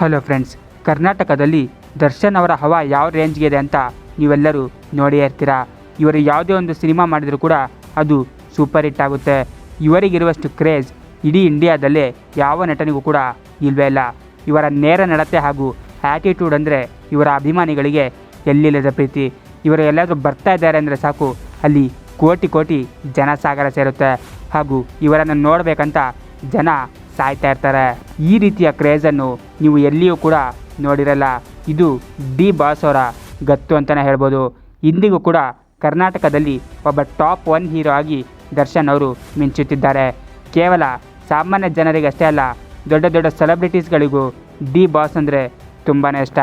Hello friends, ಕರ್ನಾಟಕದಲ್ಲಿ ದರ್ಶನ್ ಅವರ ಹವಾ ಯಾವ ರೇಂಜ್ಗೆ ಇದೆ ಅಂತ ನೀವೆಲ್ಲರೂ ನೋಡಿಯೇ ಇರ್ತೀರಾ? ಇವರು ಯಾವುದೇ ಒಂದು ಸಿನಿಮಾ ಮಾಡಿದರೂ ಕೂಡ ಅದು ಸೂಪರ್ ಹಿಟ್ ಆಗುತ್ತೆ. ಇವರಿಗಿರುವಷ್ಟು ಕ್ರೇಜ್ ಇಡೀ ಇಂಡಿಯಾದಲ್ಲೇ ಯಾವ ನಟನಿಗೂ ಕೂಡ ಇಲ್ವೇ ಇಲ್ಲ. ಇವರ ನೇರ ನಡತೆ ಹಾಗೂ ಆ್ಯಟಿಟ್ಯೂಡ್ ಅಂದರೆ ಇವರ ಅಭಿಮಾನಿಗಳಿಗೆ ಎಲ್ಲಿಲ್ಲದ ಪ್ರೀತಿ. ಇವರು ಎಲ್ಲಾದರೂ ಬರ್ತಾ ಇದ್ದಾರೆ ಅಂದರೆ ಸಾಕು, ಅಲ್ಲಿ ಕೋಟಿ ಕೋಟಿ ಜನ ಸಾಗರ ಸೇರುತ್ತೆ. ಹಾಗೂ ಇವರನ್ನು ನೋಡಬೇಕಂತ ಜನ ಸಾಯ್ತಾ ಇರ್ತಾರೆ. ಈ ರೀತಿಯ ಕ್ರೇಜನ್ನು ನೀವು ಎಲ್ಲಿಯೂ ಕೂಡ ನೋಡಿರಲ್ಲ. ಇದು ಡಿ ಬಾಸ್ ಅವರ ಗತ್ತು ಅಂತಲೇ ಹೇಳ್ಬೋದು. ಇಂದಿಗೂ ಕೂಡ ಕರ್ನಾಟಕದಲ್ಲಿ ಒಬ್ಬ ಟಾಪ್ ಒನ್ ಹೀರೋ ಆಗಿ ದರ್ಶನ್ ಅವರು ಮಿಂಚುತ್ತಿದ್ದಾರೆ. ಕೇವಲ ಸಾಮಾನ್ಯ ಜನರಿಗಷ್ಟೇ ಅಲ್ಲ, ದೊಡ್ಡ ದೊಡ್ಡ ಸೆಲೆಬ್ರಿಟೀಸ್ಗಳಿಗೂ ಡಿ ಬಾಸ್ ಅಂದರೆ ತುಂಬಾ ಇಷ್ಟ.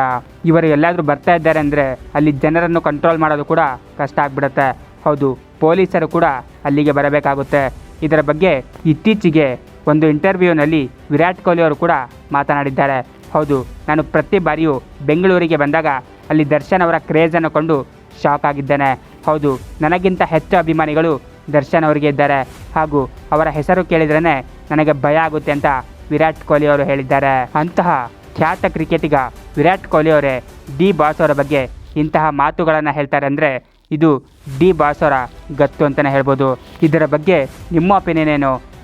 ಇವರು ಎಲ್ಲಾದರೂ ಬರ್ತಾ ಇದ್ದಾರೆ ಅಂದರೆ ಅಲ್ಲಿ ಜನರನ್ನು ಕಂಟ್ರೋಲ್ ಮಾಡೋದು ಕೂಡ ಕಷ್ಟ ಆಗಿಬಿಡುತ್ತೆ. ಹೌದು, ಪೊಲೀಸರು ಕೂಡ ಅಲ್ಲಿಗೆ ಬರಬೇಕಾಗುತ್ತೆ. ಇದರ ಬಗ್ಗೆ ಇತ್ತೀಚೆಗೆ ಒಂದು ಇಂಟರ್ವ್ಯೂನಲ್ಲಿ ವಿರಾಟ್ ಕೊಹ್ಲಿ ಅವರು ಕೂಡ ಮಾತನಾಡಿದ್ದಾರೆ. ಹೌದು, ನಾನು ಪ್ರತಿ ಬಾರಿಯೂ ಬೆಂಗಳೂರಿಗೆ ಬಂದಾಗ ಅಲ್ಲಿ ದರ್ಶನ್ ಅವರ ಕ್ರೇಜನ್ನು ಕೊಂಡು ಶಾಕ್ ಆಗಿದ್ದೇನೆ. ಹೌದು, ನನಗಿಂತ ಹೆಚ್ಚು ಅಭಿಮಾನಿಗಳು ದರ್ಶನ್ ಅವರಿಗೆ ಇದ್ದಾರೆ. ಹಾಗೂ ಅವರ ಹೆಸರು ಕೇಳಿದ್ರೇ ನನಗೆ ಭಯ ಆಗುತ್ತೆ ಅಂತ ವಿರಾಟ್ ಕೊಹ್ಲಿ ಅವರು ಹೇಳಿದ್ದಾರೆ. ಅಂತಹ ಖ್ಯಾತ ಕ್ರಿಕೆಟಿಗ ವಿರಾಟ್ ಕೊಹ್ಲಿ ಅವರೇ ಡಿ ಬಾಸ್ ಅವರ ಬಗ್ಗೆ ಇಂತಹ ಮಾತುಗಳನ್ನು ಹೇಳ್ತಾರೆ ಅಂದರೆ ಇದು ಡಿ ಬಾಸ್ ಅವರ ಗತ್ತು ಅಂತಲೇ ಹೇಳ್ಬೋದು. ಇದರ ಬಗ್ಗೆ ನಿಮ್ಮ ಒಪಿನಿಯನ್ ಏನು?